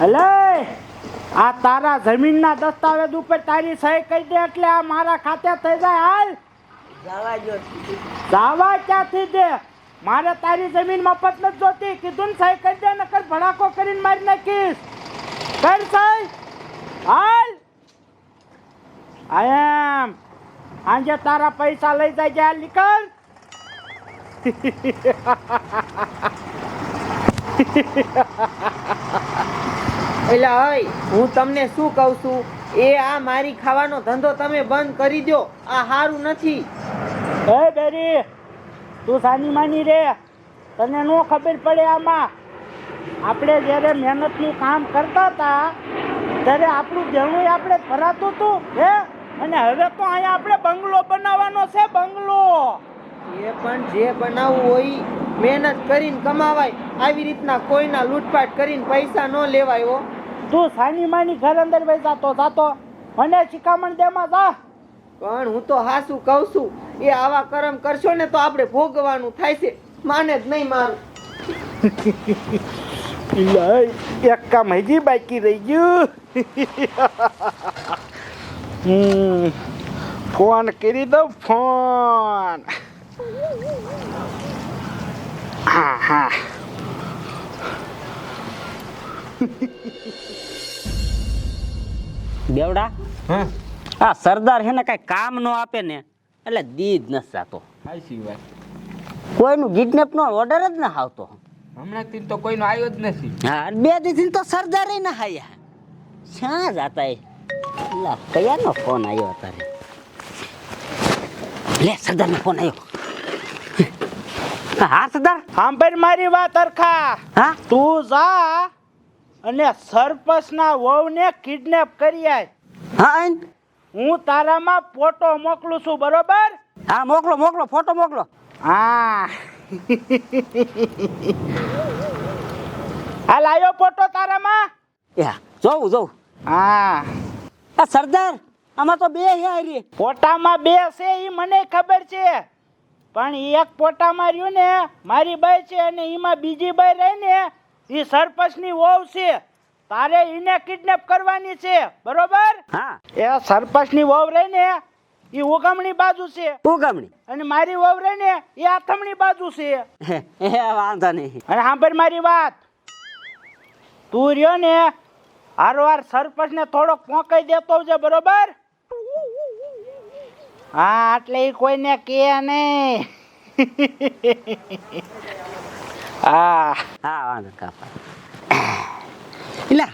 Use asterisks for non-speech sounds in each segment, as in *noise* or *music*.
એટલે આ તારા જમીનના દસ્તાવેજ ઉપર તારી સહી કરી દે એટલે આ મારા ખાતે થઈ જાય હાલ. જવા જો ક્યાંથી દે? મારે તારી જમીન મફત નથી જોતી. કીધું ને સહી કરી દે નકર ભડાકો કરીને મારી નાખીશ. કર સહી. હાલ. આમ આજે તારા પૈસા લઈ જાય હાલ નીકળ. *laughs* એટલે હઈ હું તમને શું કહું છું? એ આ મારી ખાવાનો ધંધો તમે બંધ કરી દો આ સારું નથી. હે બેરી તું સાની માની રે? તને નો ખબર પડે આમાં. આપણે જ્યારે મહેનતનું કામ કરતા હતા ત્યારે આપણું દેણું આપણે ભરાતું હતું હે? અને હવે તો અહીંયા આપણે બંગલો બનાવવાનો છે બંગલો. એ પણ જે બનાવવું હોય મહેનત કરીને કમાવાય. આવી રીતના કોઈના લૂંટપાટ કરીને પૈસા ન લેવાય તું સાની માની ઘર અંદર ભાઈ જાતો જાતો મને શિખામણ દેમાં જા. પણ હું તો હાસું કહું છું એ આવા કરમ કરશો ને તો આપણે ભોગવાનું થાય છે. માને જ નહીં મારું. એક કામ હજી બાકી રહી ગયું. હમ ફોન કરી દઉં ફોન હા હા *laughs* બેવડા? હા? આ સરદાર હે ને કઈ કામ નો આપે ને એટલે દી જ નથી જાતો હાચી વાત કોઈનું કિડનેપ નો ઓર્ડર જ ના આવતો. હમણાંથી તો કોઈનો આવ્યો જ નથી. હા બે દીધી તો સરદાર ના હાયા ક્યાં જાતા લા કયાનો ફોન આવ્યો અત્યારે? લે સરદાર નો ફોન આવ્યો હા સરદાર. સાંભળ મારી વાત અરખા હા? તું જા. અને સરપંચના વહુને કિડનેપ કરી આય. હા આઈન. હું તારામાં ફોટો મોકલું છું બરોબર? હા મોકલો મોકલો ફોટો મોકલો. હા. હાલ આવ્યો ફોટો તારામાં. યા જોઉં જોઉં. હા. આ સરદાર આમાં તો બે હે આરી ફોટામાં બે છે એ મને ખબર છે. પણ એક ફોટામાં રહ્યું ને મારી બાઈ છે અને એમાં બીજી બાઈ રહી ને એ સરપંચની વહુ છે. તારે એને કિડનેપ કરવાની છે. બરોબર? હા. એ સરપંચની વહુ રહી ને એ ઉગમણી બાજુ છે. ઉગમણી? અને મારી વહુ રહી ને એ આથમણી બાજુ છે. હે, હે વાંધો નહીં. અને સાંભળ મારી વાત. તું રહ્યો ને હારવાર સરપંચ ને થોડોક પોંકાઈ દેતો છે બરોબર? હા એટલે એ કોઈને કે નહીં. *laughs* હા. હા વાંધો કાપા ઇલા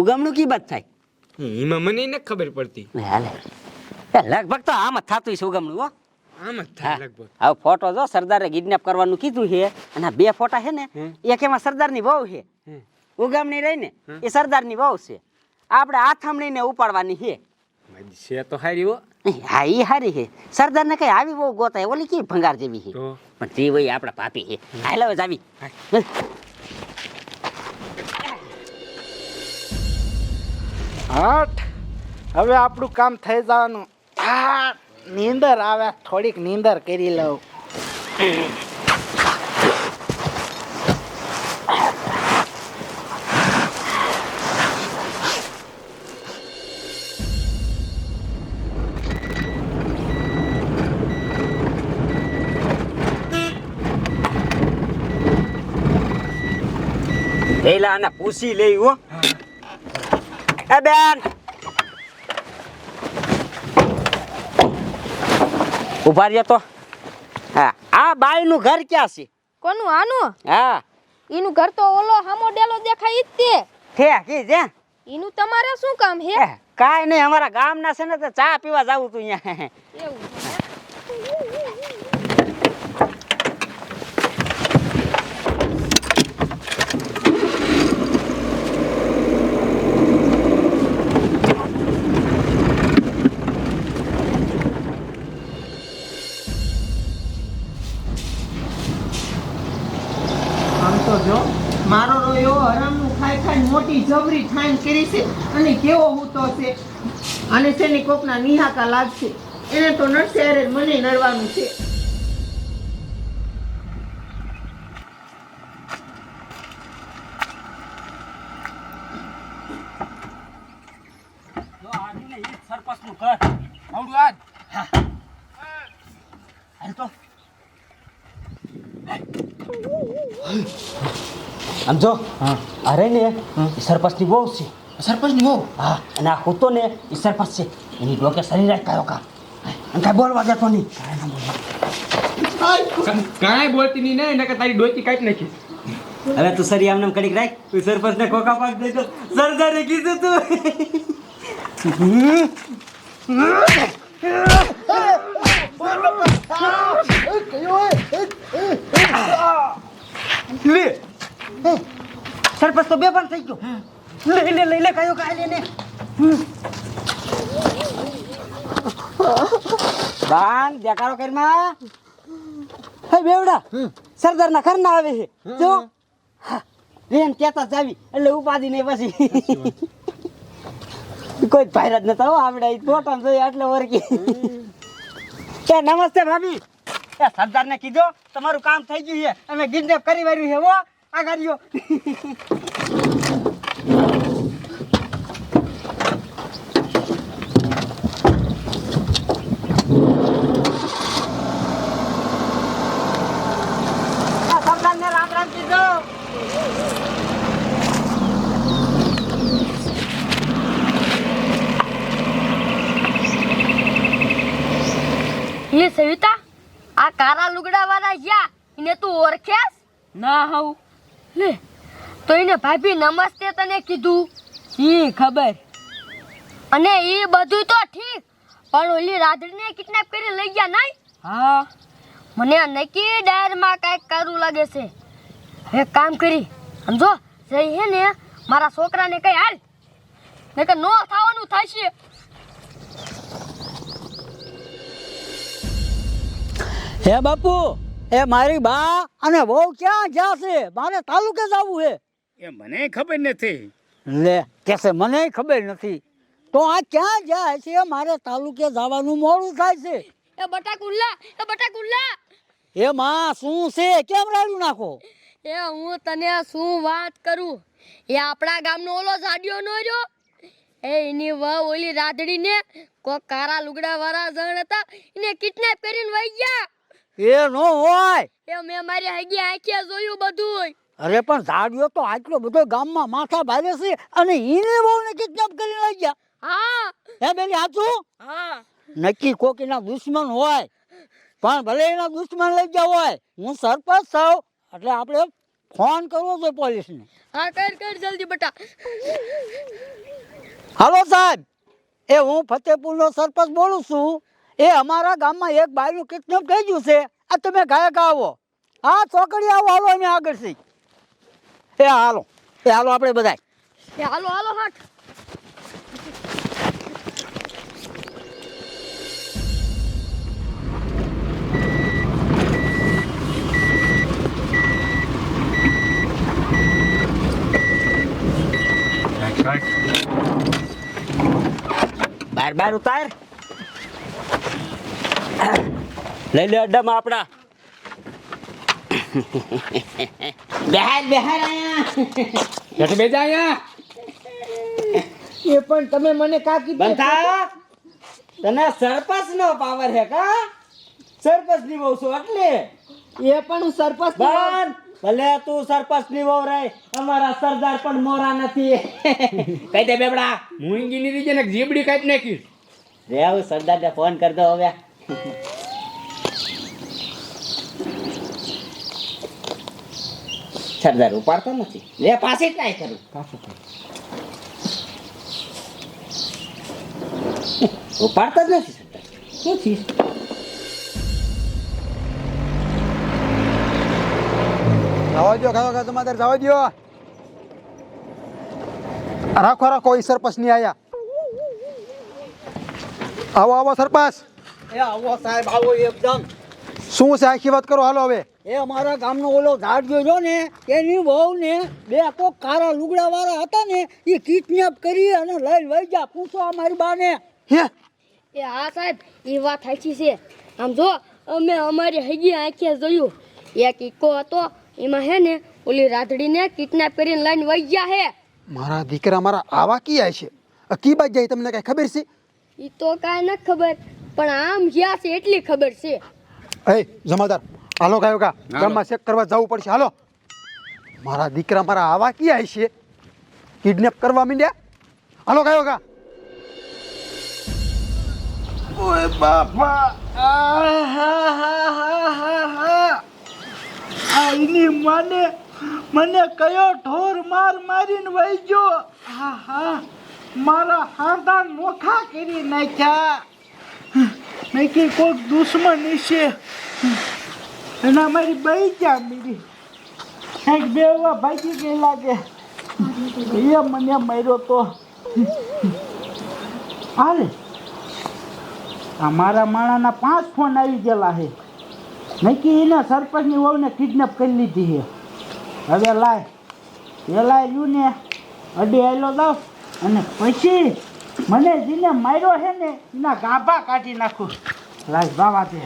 ઉગમણું કી બાત થાય? એમાં મને ન ખબર પડતી. હાલે. લગભગ તો આમ જ થતું છે ઉગમણું હો. આમ જ થાય લગભગ. હવે ફોટો જો સરદારે કિડનેપ કરવાનું કીધું છે અને બે ફોટા છે ને એક એમાં સરદારની વહુ છે. ઉગામણી રહી ને એ સરદારની વહુ છે. આપણે આથમણીને ઉપાડવાની છે. છે તો હારી હો. હા એ હારી છે. સરદારને કઈ આવી બહુ ગોતાય ઓલી કી ભંગાર જેવી છે? પણ તે વહી આપણા પાપી છે. હાલ હવે જાવી. હટ. હવે આપણું કામ થઈ જવાનું. આ, નીંદર આવે, થોડીક નીંદર કરી લઉં. પેલા આને પૂછી લઈ હો. એ બેન. ઊભા રહ્યો તો. હા આ બાઈ નું ઘર ક્યાં છે? કોનું આનું? હા. ઈનું ઘર તો ઓલો હામો ડેલો દેખાય ઈ જ તે. છે કી જે ઈનું તમારે શું કામ હે? કાઈ નહીં અમારા ગામના છે ને તો ચા પીવા જાવું તું અહીંયા. એવું. તો જો. મારો રોયો હરામનું ખાઈ ખાઈ મોટી જબરી ઠાઈન કરી છે અને કેવો હૂતો છે. અને તેની કોકના નિહાકા લાગશે. એને તો નડશે અરે મને નડવાનું છે સરપંચનું ઘર આવડું આજ હાલ તો આમ જો અરે ને સરપંચની બહુ છે. સરપંચની બહુ હા અને આ કૂતો ને એ સરપંચ છે. એની ડોકે શરીર રાખ કયો કા? અને કાંઈ બોલવા દેતો નહીં. કાંઈ બોલતી નહીં ને કે તારી ડોકી કાઢી નાખી. હવે તું સરી આમને કડીક રાખ તું સરપંચ ને કોકા પાક દેજો સરદારે કીધું તું. લે. સરપંચ તો બેભાન થઈ ગયો. લે લે લઈ લે કયો કાય લે ને બાન દેખાડો કરમાં હે બેવડા સરદાર ના ઘર ના આવે છે. જો. રેન કેતા જાવી એટલે ઉપાધિ નહીં પછી. કોઈ ભાઈરત નતા હો ફોટા એટલે ઓરકી કે નમસ્તે ભાભી. એ સરદાર ને કીધો, તમારું કામ થઈ ગયું છે. અમે કિડનેપ કરી વાર્યું છે આ ગાડીઓ. સરદાર આ કારા લુગડા વાળા યા એને તું ઓળખ્યાસ ના હવ લે તો એને ભાભી નમસ્તે તને કીધું. ઈ ખબર. અને એ બધું તો ઠીક પણ ઓલી રાધડીને કિડનેપ કરી લઈ ગયા નહીં? હા. મને નક્કી ડાયરમાં કાંઈક કરવું લાગે છે. એક કામ કરી સમજો જઈ હે ને મારા છોકરાને કઈ હાલ નકર નો થવાનું થશે. હે બાપુ એ મારી બા અને વહુ ક્યાં ગયા છે? મારે તાલુકે જવું છે. એ મને ખબર નથી. લે કે છે મને ખબર નથી. તો આ ક્યાં જાય છે? મારે તાલુકે જવાનું મોડું થાય છે. એ બટાકુલ્લા એ બટાકુલ્લા. એ માં શું છે? કેમ રાડ્યું નાખો? એ હું તને શું વાત કરું? એ આપણા ગામનો ઓલો જાડિયો નો રહ્યો. એ એની વહુ ઓલી રાધડીને કોક કારા લુગડા વાળા જણ હતા. એને કિડનેપ કરીને વહી ગયા. એ નો હોય. એ મેં મારી હગી આંખે જોયું બધું અરે પણ ઝાડિયો તો આટલો બધો ગામમાં માથા ભાગે છે અને એને બહુને કિડનેપ કરીને લઈ ગયા હા. હે બેની હાચું હા. નક્કી કોકીના દુશ્મન હોય પણ ભલે એના દુશ્મન લઈ ગયા હોય હું સરપંચ છું એટલે આપણે ફોન કરવો જોઈએ પોલીસને. હા કર કર જલ્દી બટા. હાલો સાહેબ એ હું ફતેપુરનો સરપંચ બોલું છું. એ અમારા ગામમાં એક બાયનું કિડનેપ થઈ ગયું છે. આ તમે ગાયક આવો હા ચોકડી આવો હાલો અમે આગળ છીએ. એ હાલો એ હાલો આપણે બધા એ હાલો હાલો હાટ. બાર બાર ઉતાર. લઈ લે અડ્ડામાં આપણા. બેહાર બેહાર આયા. એટલે બે જા એ પણ તમે મને કા કીધું? બંધા તને સરપંચ નો પાવર હે કા? સરપંચની બહુ છું એટલે? એ પણ હું સરપંચ બન ભલે તું સરપંચની રે અમારા સરદાર પણ મોરા નથી. કઈ દે બેબડા. મુંગી ની રીજે ને જીબડી કાઢી નાખી રે આવું સરદાર ને ફોન કર દો હવે. સરદાર ઉપાડતો નથી. રે પાછી ટ્રાય કરું. ઉપાડતો જ નથી સરદાર શું થયું? જવા દો ખાવા ખાવા તમારે જવા દો રાખો રાખો ઈ સરપંચની આયા. આવો આવો સરપંચ. એ આવો સાહેબ આવો એકદમ. શું છે વાત કરો? હાલો હવે. એ અમારા ગામનો ઓલો ઝાડિયો છો ને એની વહુ ને બે કોક કારા લુગડા વાળા હતા ને એ કિડનેપ કરી અને લઈ લઈ ગયા. પૂછો અમારી બાને. હે? એ હા સાહેબ એ વાત સાચી છે. આમ જો અમે અમારી હગી આંખે જોયું. એક ઇકો હતો એમાં હે ને ઓલી રાધડીને કિડનેપ કરીને લઈને વહી ગયા હે. મારા દીકરા મારા આવા કી આય છે? આ કી બાજ જાય તમને કઈ ખબર છે? એ તો કાંઈ ન ખબર. પણ આમ ગયા છે એટલી ખબર છે. એ જમાદાર હાલો ગાયો કા ગામમાં ચેક કરવા જવું પડશે હાલો. મારા દીકરા મારા આવા ક્યાં છે? કિડનેપ કરવા માંડ્યા? હાલો ગાયો કા ઓય બાપા. આઈની માને મને કયો ઢોર માર મારીને વહી ગયો? હા હા મારા હાંધા નોખા કરી નાખ્યા. મેં કે કોઈક દુશ્મની છે. એના મારી બઈ ક્યાં મીરી. કંઈક બે એવા ભાગી ગઈ લાગે. એ મને મર્યો તો. હાલે. આ મારા માણાના પાંચ ફોન આવી ગયેલા છે. નક્કી એના સરપંચની વહુને કિડનેપ કરી લીધી છે. હવે લાય. એ લાય લ્યું ને. અડી આવેલો દઉં અને પછી મને જીને માર્યો છે ને એના ગાભા કાઢી નાખું. લાય બાવા દે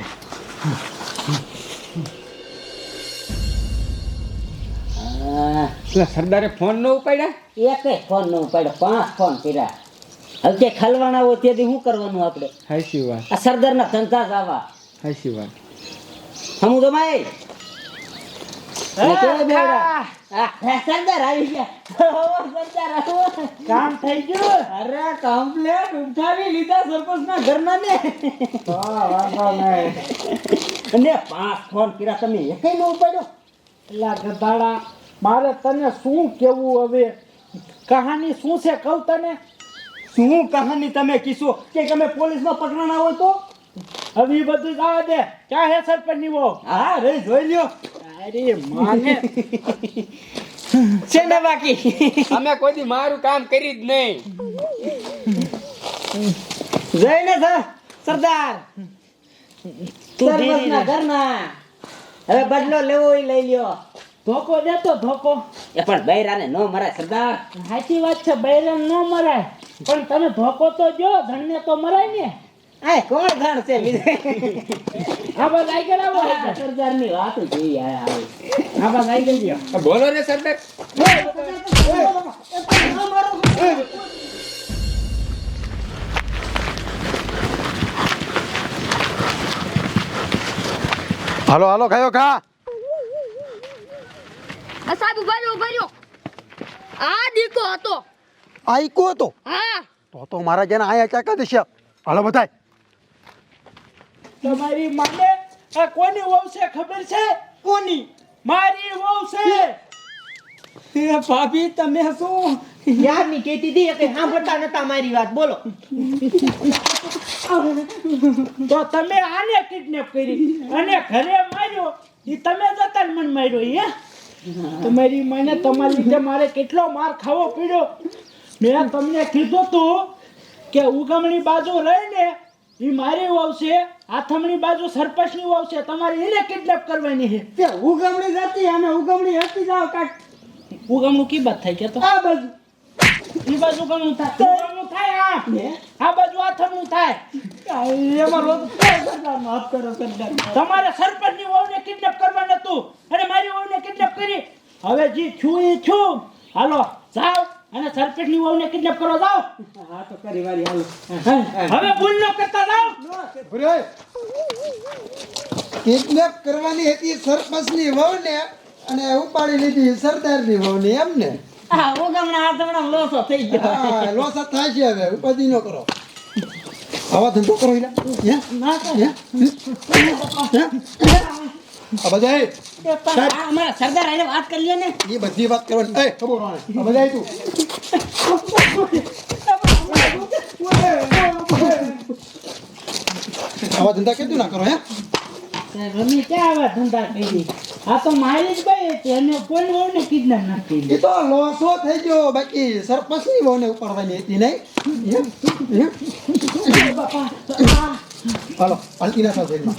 પેલા સરદારે ફોન ન ઉપાડ્યા? એક ફોન નો ઉપાડ્યો પાંચ ફોન કર્યા. હવે તે ખલવાના હોય ત્યાંથી શું કરવાનું આપણે? હાચી વાત. આ સરદારના ધંધા જ આવા. હાચી વાત. હમું તો કામ થઈ ગયું? અરે કમ્પ્લેટ ઉઠાવી લીધા સરપંચના ઘરના ને હા, વાંધો નહીં. અને પાંચ ફોન કર્યા તમે એકેય ન ઉપાડ્યો એલા ગધાડા મારે તને શું કેવું હવે? કહાની શું છે? કહું તને. શું કહાની તમે કીશો? કે તમે પોલીસમાં પકડાણા હોય તો? હવે બધું જવા દે. ક્યાં હે સરપંચની હા રે જોઈ લ્યો. અરે માને. છે ને બાકી? અમે કોઈ દી મારું કામ કરી જ નહીં. જોઈને સર સરદાર. ઘરના. હવે બદલો લેવો હોય લઈ લ્યો. ધોકો દેતો ધોકો. એ પણ બૈરાને નો મરાય સરદાર. સાચી વાત છે બૈરાને ન મરાય. પણ તમે ધોકો તો જો ધણને તો મરાય ને. આ કોણ જાણ છે આવો. સરદારની વાત આયા બોલો સરદાર. હાલો હાલો કા આ સાહેબ ઊભા રહ્યો ઊભા રહ્યો. આ દીકો હતો. આઈકો હતો? હા. તો તો મારા જેને આયા ચાકા દેશે હાલો બધાય. તમારી માને આ કોની વહુ છે ખબર છે? કોની? મારી વહુ છે. ભાભી તમે શું યારની કેતી હતી કે સાંભળતા નતા મારી વાત. બોલો. તો તમે આને કિડનેપ કરી અને ઘરે માર્યો. એ તમે જતા ને મને માર્યો હે? તમારી મને તમારી લીધે મારે કેટલો માર ખાવો પડ્યો. મેં તમને કીધું તું કે ઉગમણી બાજુ રહીને એ મારી વહુ છે આથમણી બાજુ સરપંચની વહુ છે તમારે એને કિડનેપ કરવાની છે. તે ઉગમણી જતી અને ઉગમણી હતી જાવ કાટ ઉગમણું કી બાત થાય કે તો આ બાજુ. ઈ બાજુ ઉગમણું થાય. ઉગમણું થાય આ આ બાજુ આથમણું થાય. એમાં રોજ માફ કરો સરદાર તમારે સરપંચની વાવને કિડનેપ કરવાનું હતું. અને મારી વાવને કિડનેપ કરી. હવે જે છું એ છું. હાલો જાઓ. અને સરપંચની વહુને કિડનેપ કરવા જાવ હા તો કરી વારી હાલો. હવે ભૂલ ન કરતા જાવ કિડનેપ કરવાની હતી સરપંચની વહુને અને ઉપાડી લીધી સરદારની વહુને એમ ને આ ઉગમણા હાથમણા લોસો થઈ ગયો. લોસો લોસા થાય છે હવે ઉપાધિ ન કરો. આવા ધંધો કરો. હે? હે? હે? આ અમારા સરદાર આઈને વાત કરી લ્યો ને. એ બધી વાત કરવાની. એ ખબર આ બધા એ તું. આવા ધંધા કેતું ના કરો હે? રમી ક્યાં આવા ધંધા કરી? આ તો મારી જ ગઈ હતી અને કોઈ વહુને કિડનેપ નથી એ તો લોસો થઈ ગયો. બાકી સરપંચની વહુને ઉપાડવાની હતી નહીં? હાલો પાલટી ના થાવ જેલમાં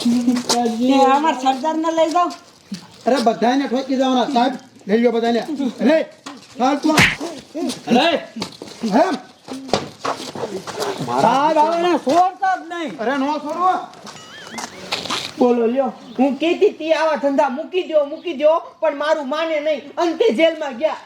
અમારા સરદાર ને લઈ જાઓ. અરે બધાને ઠોકી જવાના સાહેબ. લઈ લ્યો બધાને લે ચાલ તું લે હેમ સાહેબ છોડતા જ નહીં. અરે નો છોડવો. બોલો લ્યો. હું કીધી તી આવા ધંધા મૂકી દો મૂકી દો પણ મારું માને નહીં. અંતે જેલમાં ગયા.